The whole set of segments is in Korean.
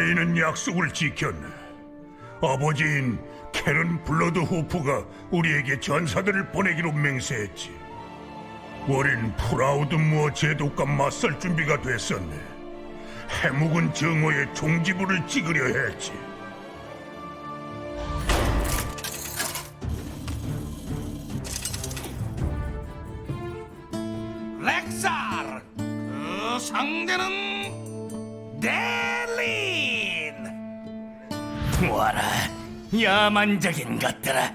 아이는 약속을 지켰네. 아버지인 캐런 블러드 후프가 우리에게 전사들을 보내기로 맹세했지. 우린 프라우드 무어 제독과 맞설 준비가 됐었네. 해묵은 정오의 종지부를 찍으려 했지. 렉살 그 상대는 델린 와라 야만적인 것들아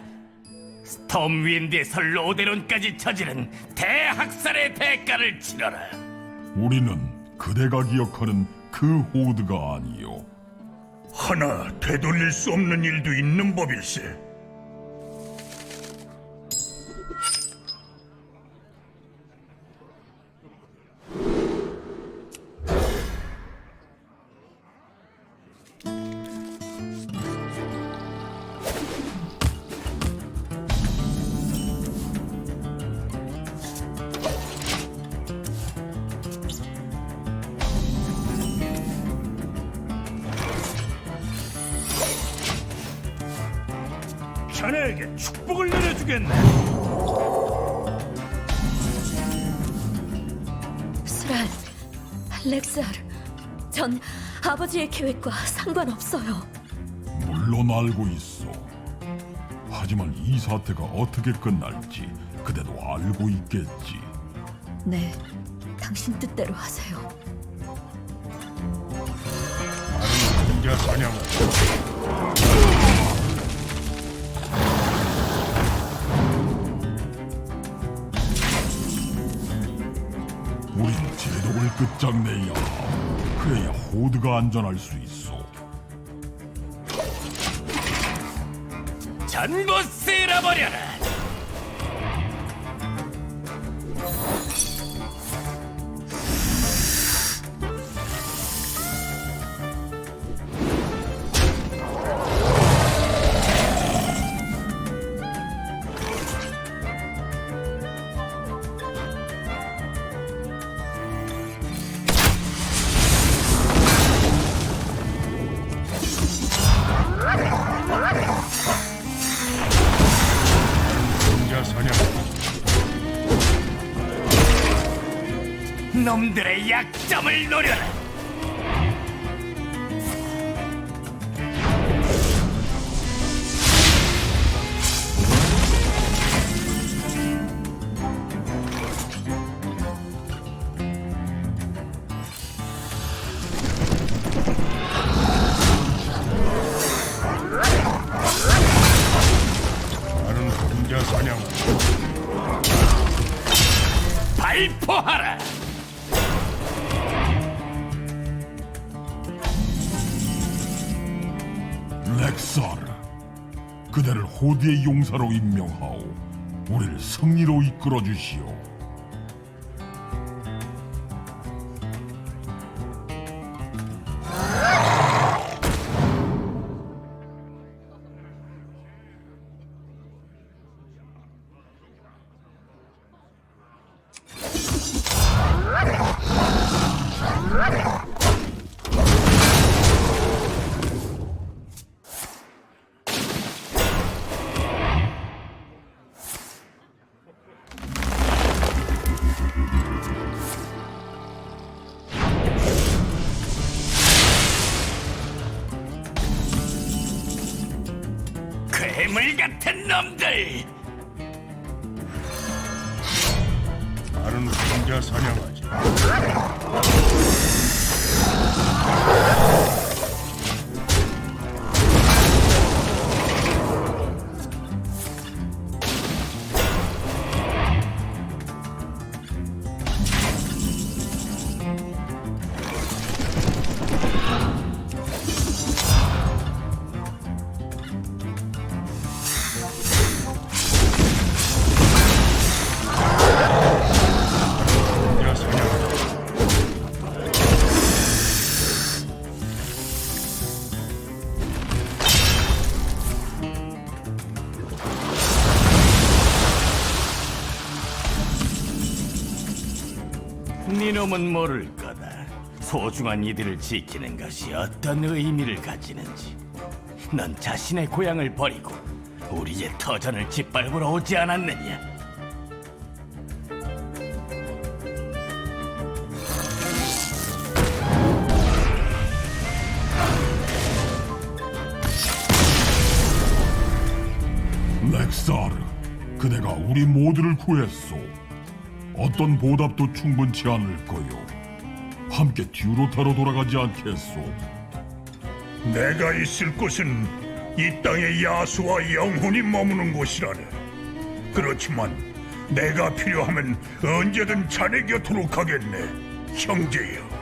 스톰윈드에서 로데론까지 저지른 대학살의 대가를 치러라 우리는 그대가 기억하는 그 호드가 아니요. 하나 되돌릴 수 없는 일도 있는 법일세. 자네에게 축복을 내려주겠네 스랄, 렉스알, 전 아버지의 계획과 상관없어요. 물론 알고 있어. 하지만 이 사태가 어떻게 끝날지 그대도 알고 있겠지. 네, 당신 뜻대로 하세요. 혼자 사냥. 우린 제독을 끝장내야. 그래야 호드가 안전할 수 있어. 전부 쓸어버려라 놈들의 약점을 노려라. 발포하라 렉사르, 그대를 호드의 용사로 임명하오. 우리를 승리로 이끌어 주시오. 괴물 같은 놈들 나는 혼자 사냥하지. 놈은 모를 거다 소중한 이들을 지키는 것이 어떤 의미를 가지는지 넌 자신의 고향을 버리고 우리의 터전을 짓밟으러 오지 않았느냐? 렉사르, 그대가 우리 모두를 구했소. 어떤 보답도 충분치 않을 거요. 함께 듀로타로 돌아가지 않겠소. 내가 있을 곳은 이 땅의 야수와 영혼이 머무는 곳이라네. 그렇지만 내가 필요하면 언제든 자네 곁으로 가겠네, 형제여.